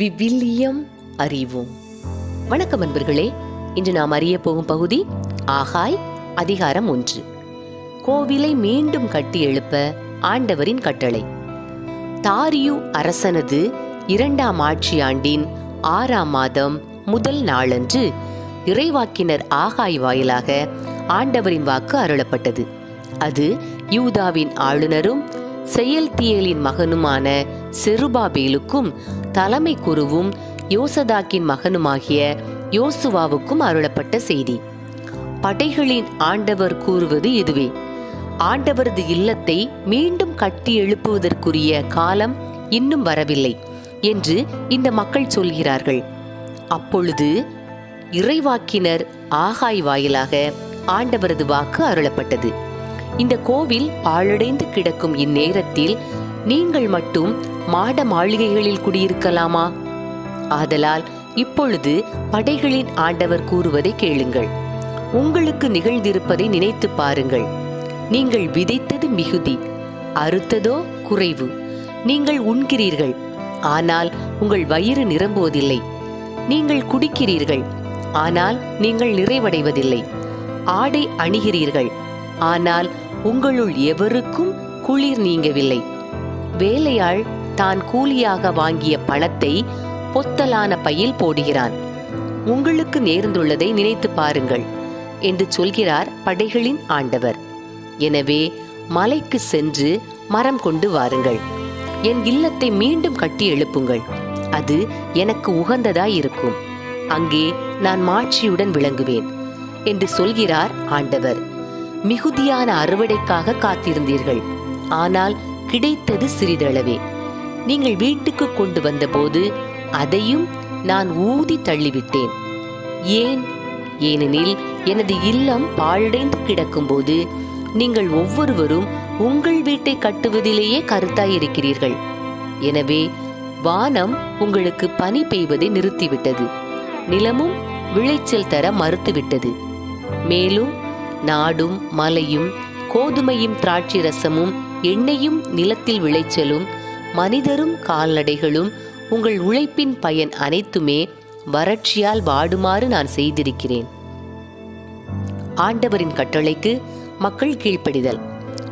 விவிலியம் அறிவோம். வணக்கம் அன்பர்களே இன்று நாம் அறிய போகும் பகுதி ஆகாய் அதிகாரம் ஒன்று. கோவிலை மீண்டும் கட்டி எழுப்ப ஆண்டவரின் கட்டளை. தாரியு அரசனது இரண்டாம் ஆட்சி ஆண்டின் ஆறாம் மாதம் முதல் நாளன்று இறைவாக்கினர் ஆகாய் வாயிலாக ஆண்டவரின் வாக்கு அருளப்பட்டது. அது யூதாவின் ஆளுநரும் செயல்தியலின் மகனுமான செருபாபேலுக்கும் தலைமை குருவும் யோசதாக்கின் மகனுமாகிய யோசுவாவுக்கும் அருளப்பட்ட செய்தி. படைகளின் ஆண்டவர் கூறுவது இதுவே. ஆண்டவரது இல்லத்தை மீண்டும் கட்டி எழுப்புவதற்குரிய காலம் இன்னும் வரவில்லை என்று இந்த மக்கள் சொல்கிறார்கள். அப்பொழுது இறைவாக்கினர் ஆகாய் வாயிலாக ஆண்டவரது வாக்கு அருளப்பட்டது. இந்த கோவில் பாழடைந்து கிடக்கும் இந்நேரத்தில் நீங்கள் மட்டும் மாட மாளிகைகளில் குடியிருக்கலாமா? ஆதலால் இப்பொழுது படைகளின் ஆண்டவர் கூறுவதை கேளுங்கள். உங்களுக்கு நிகழ்ந்திருப்பதை நினைத்து பாருங்கள். நீங்கள் விதைத்தது மிகுதி அறுத்ததோ குறைவு. நீங்கள் உண்கிறீர்கள் ஆனால் உங்கள் வயிறு நிரம்புவதில்லை. நீங்கள் குடிக்கிறீர்கள் ஆனால் நீங்கள் நிறைவடைவதில்லை. ஆடை அணிகிறீர்கள் ஆனால் உங்களுள் எவருக்கும் குளிர் நீங்கவில்லை. வேலையாள் தான் கூலியாக வாங்கிய பணத்தை பொத்தலான பையில் போடுகிறான். உங்களுக்கு நேர்ந்துள்ளதை நினைத்து பாருங்கள் என்று சொல்கிறார் படைகளின் ஆண்டவர். எனவே மலைக்கு சென்று மரம் கொண்டு வாருங்கள். என் இல்லத்தை மீண்டும் கட்டி எழுப்புங்கள். அது எனக்கு உகந்ததாய் இருக்கும். அங்கே நான் மாட்சியுடன் விளங்குவேன் என்று சொல்கிறார் ஆண்டவர். மிகுதியான அறுவடைக்காக காத்திருந்தீர்கள். ஆனால் கிடைத்தது சிறிதளவே. நீங்கள் வீட்டுக்கு கொண்டு வந்தபோது அதையும் நான் ஊதி தள்ளிவிட்டேன். ஏன்? ஏனெனில் எனது இல்லம் பாழடைந்து கிடக்கும்போது நீங்கள் ஒவ்வொருவரும் உங்கள் வீட்டை கட்டுவதிலேயே கருத்தாயிருக்கிறீர்கள். எனவே வானம் உங்களுக்கு பனி பெய்வதை நிறுத்திவிட்டது. நிலமும் விளைச்சல் தர மறுத்துவிட்டது. மேலும் நாடும் மலையும் கோதுமையும் திராட்சை ரசமும் எண்ணெயும் நிலத்தில் விளைச்சலும் மனிதரும் கால்நடைகளும் உங்கள் உழைப்பின் பயன் அனைத்துமே வறட்சியால் வாடுமாறு நான் செய்திருக்கிறேன். ஆண்டவரின் கட்டளைக்கு மக்கள் கீழ்ப்படிதல்.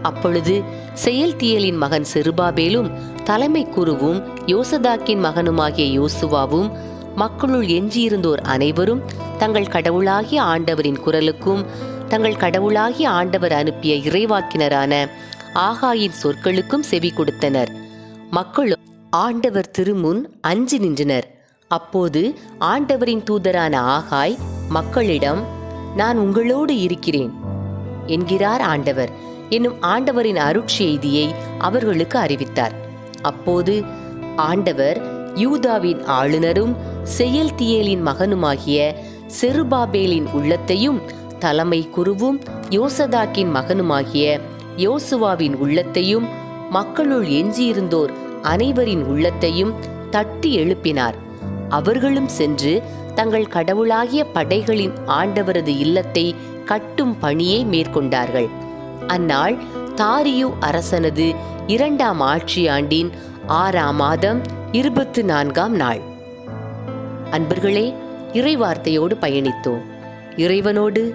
அப்பொழுது செயல்தியலின் மகன் செருபாபேலும் தலைமை குருவும் யோசதாக்கின் மகனுமாகிய யோசுவாவும் மக்களுள் எஞ்சியிருந்தோர் அனைவரும் தங்கள் கடவுளாகிய ஆண்டவரின் குரலுக்கும் தங்கள் கடவுளாகி ஆண்டவர் அனுப்பிய இறைவாக்கினரான ஆகாயின் சொற்களுக்கும் செவி கொடுத்தனர். மக்களும் ஆண்டவர் திருமுன் அஞ்சு நின்றனர். அப்போது ஆண்டவரின் தூதரான ஆகாய் மக்களிடம் நான் உங்களோடு இருக்கிறேன் என்கிறார் ஆண்டவர். என்னும் ஆண்டவரின் அருட்செய்தியை அவர்களுக்கு அறிவித்தார். அப்போது ஆண்டவர் யூதாவின் ஆளுநரும் செயல்தியேலின் மகனுமாகிய செருபாபேலின் உள்ளத்தையும் தலைமை குருவும் யோசதாக்கின் மகனுமாகிய யோசுவாவின் உள்ளத்தையும் மக்களுள் எஞ்சியிருந்தோர் அனைவரின் உள்ளத்தையும் தட்டி எழுப்பினார். அவர்களும் சென்று தங்கள் கடவுளாகிய படைகளின் ஆண்டவரது இல்லத்தை கட்டும் பணியை மேற்கொண்டார்கள். அந்நாள் தாரியு அரசனது இரண்டாம் ஆட்சி ஆண்டின் ஆறாம் மாதம் இருபத்து நான்காம் நாள். அன்பர்களே இறைவார்த்தையோடு பயணித்தோம். இறைவனோடு